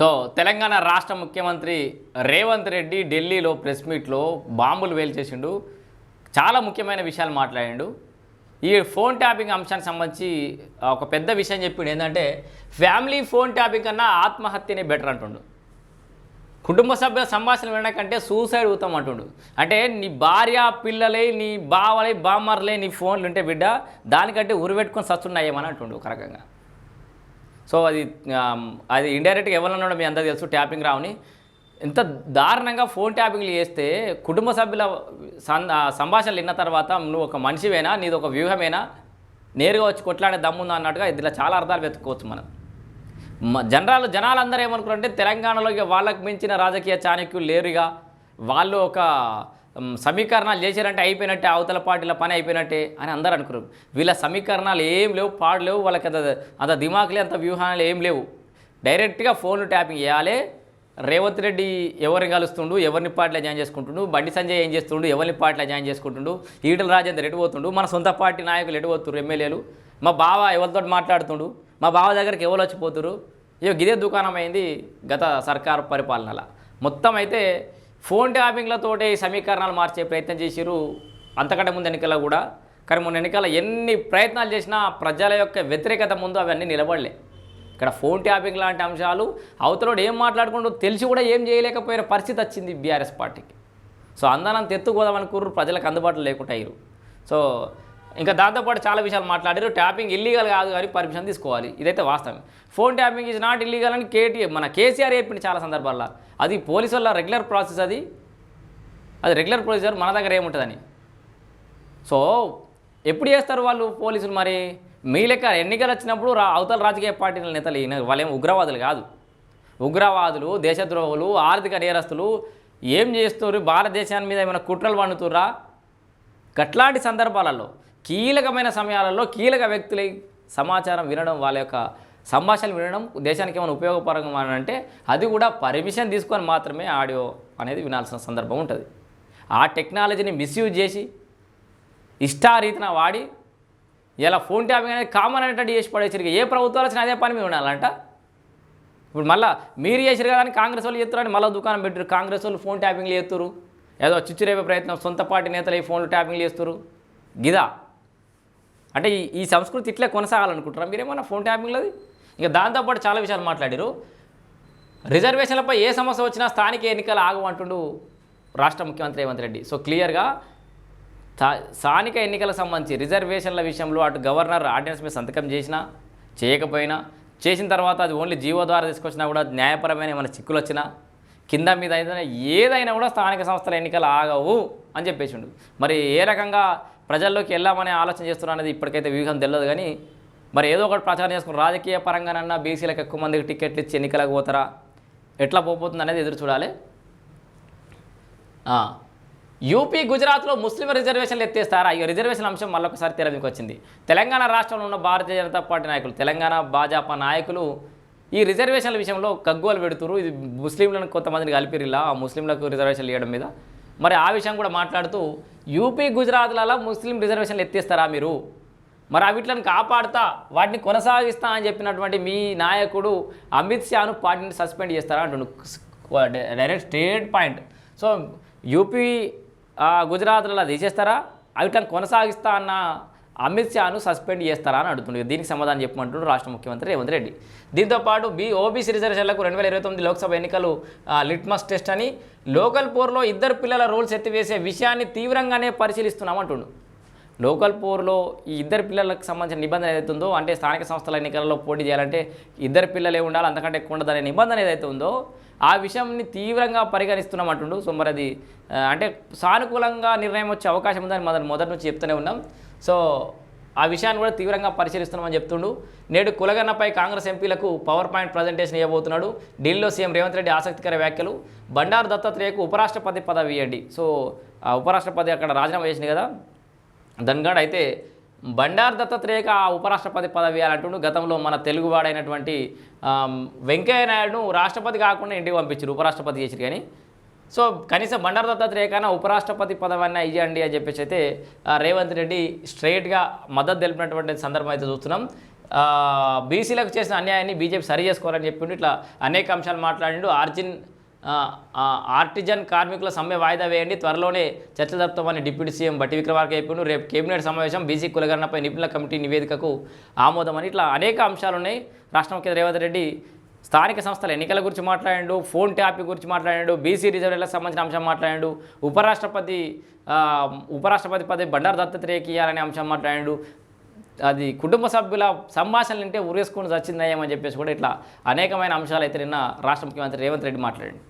So Telangana రాష్ట్ర ముఖ్యమంత్రి రేవంత్ రెడ్డి ఢిల్లీలో ప్రెస్ మీట్లో బాంబులు వేల్చేసిండు. చాలా ముఖ్యమైన విషయాలు మాట్లాడిండు. ఈ ఫోన్ ట్యాపింగ్ అంశానికి సంబంధించి ఒక పెద్ద విషయం చెప్పిండు ఏంటంటే ఫ్యామిలీ ఫోన్ ట్యాపింగ్ కన్నా ఆత్మహత్యనే బెటర్ అంటుండు. కుటుంబ సభ్యుల సంభాషణ వినడం కంటే సూసైడ్ అవుతాం అంటుండు. అంటే నీ భార్య పిల్లలే నీ బావలే బామ్మర్లే నీ ఫోన్లు ఉంటే బిడ్డ దానికంటే ఉరిపెట్టుకొని సస్తున్నాయేమని అంటుండు ఒక రకంగా. సో అది అది ఇండైరెక్ట్గా ఎవరన్నా మీ అందరూ తెలుసు ట్యాపింగ్ రావని. ఎంత దారుణంగా ఫోన్ ట్యాపింగ్లు చేస్తే కుటుంబ సభ్యుల సంభాషణలు విన్న తర్వాత నువ్వు ఒక మనిషివేనా నీది ఒక వ్యూహమేనా? నేరుగా వచ్చి కొట్లాడే దమ్ముందా అన్నట్టుగా ఇందులో చాలా అర్థాలు వెతుక్కోవచ్చు మనం. మ- జనరాలు జనాలందరూ ఏమనుకున్నారంటే తెలంగాణలో ఇక వాళ్ళకు మించిన రాజకీయ చాణక్యులు లేరుగా. వాళ్ళు ఒక సమీకరణాలు చేశారంటే అయిపోయినట్టే అవతల పార్టీల పని అయిపోయినట్టే అని అందరూ అనుకున్నారు. వీళ్ళ సమీకరణాలు ఏం లేవు పాడు లేవు వాళ్ళకి అంత అంత దిమాకులే అంత వ్యూహాలు ఏం లేవు. డైరెక్ట్గా ఫోన్లు ట్యాపింగ్ చేయాలి. రేవంత్ రెడ్డి ఎవరిని కలుస్తుండు ఎవరిని పార్టీలో జాయిన్ చేసుకుంటుండు బండి సంజయ్ ఏం చేస్తుండు ఎవరిని పార్టీలో జాయిన్ చేసుకుంటుండు ఈటల రాజేందర్ ఎటుపోతుండు మన సొంత పార్టీ నాయకులు ఎటుపోతున్నారు ఎమ్మెల్యేలు మా బావ ఎవరితో మాట్లాడుతుండు మా బావ దగ్గరికి ఎవరు వచ్చిపోతురు ఇక గిదే దుకాణం అయింది గత సర్కారు పరిపాలనల. మొత్తం అయితే ఫోన్ ట్యాపింగ్లతోటే సమీకరణాలు మార్చే ప్రయత్నం చేసిరు అంతకంటే ముందు ఎన్నికల్లో కూడా. కానీ మొన్న ఎన్నికల ఎన్ని ప్రయత్నాలు చేసినా ప్రజల యొక్క వ్యతిరేకత ముందు అవన్నీ నిలబడలే. ఇక్కడ ఫోన్ ట్యాపింగ్ లాంటి అంశాలు అవతలోడు ఏం మాట్లాడుకుంటూ తెలిసి కూడా ఏం చేయలేకపోయిన పరిస్థితి వచ్చింది బీఆర్ఎస్ పార్టీకి. సో అందరం ఎత్తుకోదామనుకుర్రు ప్రజలకు అందుబాటులో లేకుండా అయ్యారు సో ఇంకా దాంతోపాటు చాలా విషయాలు మాట్లాడారు. ట్యాపింగ్ ఇల్లీగల్ కాదు కానీ పర్మిషన్ తీసుకోవాలి. ఇదైతే వాస్తవం. Phone tapping is not illegal అని కేటీ మన కేసీఆర్ చెప్పింది చాలా సందర్భాల్లో. అది పోలీసు వల్ల రెగ్యులర్ ప్రాసెస్ అది. అది రెగ్యులర్ ప్రొసీజర్ మన దగ్గర ఏముంటుందని. సో ఎప్పుడు చేస్తారు వాళ్ళు పోలీసులు మరి? మీ లెక్క ఎన్నికలు వచ్చినప్పుడు రా అవతల రాజకీయ పార్టీల నేతలు ఈయన వాళ్ళేం ఉగ్రవాదులు కాదు. ఉగ్రవాదులు దేశద్రోహులు ఆర్థిక నేరస్తులు ఏం చేస్తారు భారతదేశాన్ని మీద ఏమైనా కుట్రలు పండుతుర్రా గట్లాంటి సందర్భాలలో కీలకమైన సమయాలలో కీలక వ్యక్తుల సమాచారం వినడం వాళ్ళ యొక్క సంభాషణలు వినడం దేశానికి ఏమైనా ఉపయోగపరంగా అంటే అది కూడా పర్మిషన్ తీసుకొని మాత్రమే ఆడియో అనేది వినాల్సిన సందర్భం ఉంటుంది. ఆ టెక్నాలజీని మిస్యూజ్ చేసి ఇష్టారీతిన వాడి ఇలా ఫోన్ ట్యాపింగ్ అనేది కామన్ అనేటువంటి చేసి పడేసరికి ఏ ప్రభుత్వాలు వచ్చినా అదే పని మీద ఉండాలంట. ఇప్పుడు మళ్ళీ మీరు చేసారు కదా అని కాంగ్రెస్ వాళ్ళు చేస్తారని మళ్ళీ దుకాణం పెట్టారు కాంగ్రెస్ వాళ్ళు ఫోన్ ట్యాపింగ్లు చేస్తారు ఏదో చిచ్చురేపే ప్రయత్నం సొంత పార్టీ నేతలు ఈ ఫోన్లు ట్యాపింగ్లు చేస్తారు గిదా అంటే ఈ సంస్కృతి ఇట్లే కొనసాగాలనుకుంటారా మీరేమన్నా ఫోన్ ట్యాపింగ్లది ఇంకా దాంతోపాటు చాలా విషయాలు మాట్లాడారు. రిజర్వేషన్లపై ఏ సమస్య వచ్చినా స్థానిక ఎన్నికలు ఆగవు అంటుండు రాష్ట్ర ముఖ్యమంత్రి రేవంత్ రెడ్డి. సో క్లియర్గా స్థానిక ఎన్నికలకు సంబంధించి రిజర్వేషన్ల విషయంలో అటు గవర్నర్ ఆర్డినెన్స్ మీద సంతకం చేసినా చేయకపోయినా చేసిన తర్వాత అది ఓన్లీ జీవో ద్వారా తీసుకొచ్చినా కూడా న్యాయపరమైన ఏమైనా చిక్కులు వచ్చినా కింద మీద ఏదైనా ఏదైనా కూడా స్థానిక సంస్థల ఎన్నికలు ఆగవు అని చెప్పేసిండు. మరి ఏ రకంగా ప్రజల్లోకి వెళ్ళామనే ఆలోచన చేస్తున్నా అనేది ఇప్పటికైతే వ్యూహం తెలియదు కానీ మరి ఏదో ఒకటి ప్రచారం చేసుకుని రాజకీయ పరంగానన్నా బీసీలకు ఎక్కువ మందికి టికెట్లు ఇచ్చి ఎన్నికలకు పోతారా? ఎట్లా పోతుంది అనేది ఎదురు చూడాలి. యూపీ గుజరాత్లో ముస్లిం రిజర్వేషన్లు ఎత్తేస్తారా? ఈ రిజర్వేషన్ అంశం మళ్ళొకసారి తెరవికి వచ్చింది. తెలంగాణ రాష్ట్రంలో ఉన్న భారతీయ జనతా పార్టీ నాయకులు తెలంగాణ భాజపా నాయకులు ఈ రిజర్వేషన్ల విషయంలో కగ్గోలు పెడుతురు ఇది ముస్లింలను కొంతమందిని కలిపిరిలా ఆ ముస్లింలకు రిజర్వేషన్లు ఇవ్వడం మీద. మరి ఆ విషయం కూడా మాట్లాడుతూ యూపీ గుజరాత్లలో ముస్లిం రిజర్వేషన్లు ఎత్తేస్తారా మీరు? మరి అవిట్లను కాపాడుతా వాటిని కొనసాగిస్తా అని చెప్పినటువంటి మీ నాయకుడు అమిత్ షాను పార్టీని సస్పెండ్ చేస్తారా అంటుండు. Direct state point. So UP గుజరాత్లలో తీసేస్తారా? అవిట్లను కొనసాగిస్తా అన్న అమిత్ షాను సస్పెండ్ చేస్తారా అని అడుగుతుండే దీనికి సమాధానం చెప్పమంటున్నారు రాష్ట్ర ముఖ్యమంత్రి రేవంత్ రెడ్డి. దీంతో పాటు ఓబీసీ రిజర్వేషన్లకు రెండు వేల ఇరవై తొమ్మిది లోక్సభ ఎన్నికలు లిట్మస్ టెస్ట్ అని లోకల్ పోర్లో ఇద్దరు పిల్లల రూల్స్ ఎత్తివేసే విషయాన్ని తీవ్రంగానే పరిశీలిస్తున్నామంటుండు లోకల్ పోర్లో ఈ ఇద్దరు పిల్లలకు సంబంధించిన నిబంధన ఏదైతే ఉందో అంటే స్థానిక సంస్థల ఎన్నికలలో పోటీ చేయాలంటే ఇద్దరు పిల్లలే ఉండాలి అంతకంటే ఎక్కువ ఉండదు నిబంధన ఏదైతే ఉందో ఆ విషయంని తీవ్రంగా పరిగణిస్తున్నాం అంటుండు. సో మరి అది అంటే సానుకూలంగా నిర్ణయం వచ్చే అవకాశం ఉందని మనం మొదటి నుంచి చెప్తూనే ఉన్నాం. సో ఆ విషయాన్ని కూడా తీవ్రంగా పరిశీలిస్తున్నామని చెప్తుండు. నేడు కులగన్నపై కాంగ్రెస్ ఎంపీలకు పవర్ పాయింట్ ప్రజెంటేషన్ ఇవ్వబోతున్నాడు. ఢిల్లీలో సీఎం రేవంత్ రెడ్డి ఆసక్తికర వ్యాఖ్యలు. బండారు దత్తాత్రేయకు ఉపరాష్ట్రపతి పదవి ఇవ్వండి. సో ఆ ఉపరాష్ట్రపతి అక్కడ రాజీనామా చేసింది కదా. ధన్గఢ్ అయితే బండారు దత్తాత్రేయక ఆ ఉపరాష్ట్రపతి పదవి అంటుండు. గతంలో మన తెలుగువాడైనటువంటి వెంకయ్య నాయుడును రాష్ట్రపతి కాకుండా ఇంటికి పంపించారు ఉపరాష్ట్రపతి చేసిరు కానీ. సో కనీసం బండారు దత్తాత్రేయ ఉపరాష్ట్రపతి పదవన్నా ఇవ్వండి అని చెప్పేసి అయితే రేవంత్ రెడ్డి స్ట్రైట్గా మద్దతు తెలిపినటువంటి సందర్భం అయితే చూస్తున్నాం. బీసీలకు చేసిన అన్యాయాన్ని బీజేపీ సరి చేసుకోవాలని చెప్పిండు. ఇట్లా అనేక అంశాలు మాట్లాడిండు. ఆర్జిన్ ఆర్టిజన్ కార్మికుల సమ్మె వాయిదా వేయండి. త్వరలోనే చర్చ జరుపుతామని డిప్యూటీ సీఎం బట్టి విక్రమార్క చెప్పిండు రేపు కేబినెట్ సమావేశం బీసీ కులగణనపై నిపుణుల కమిటీ నివేదికకు ఆమోదమని ఇట్లా అనేక అంశాలు ఉన్నాయి రాష్ట్ర ముఖ్యమంత్రి రేవంత్ రెడ్డి స్థానిక సంస్థల ఎన్నికల గురించి మాట్లాడాడు ఫోన్ ట్యాపింగ్ గురించి మాట్లాడాడు బీసీ రిజర్వేలకు సంబంధించిన అంశం మాట్లాడాడు ఉపరాష్ట్రపతి ఉపరాష్ట్రపతి పదవి బండారు దత్తాత్రేయకి ఇవ్వాలనే అంశం మాట్లాడాడు. అది కుటుంబ సభ్యుల సంభాషణలు ఉంటే ఉరేసుకొని చచ్చిందయ్యమని చెప్పేసి కూడా ఇట్లా అనేకమైన అంశాలు అయితే నిన్న రాష్ట్ర ముఖ్యమంత్రి రేవంత్ రెడ్డి మాట్లాడండి.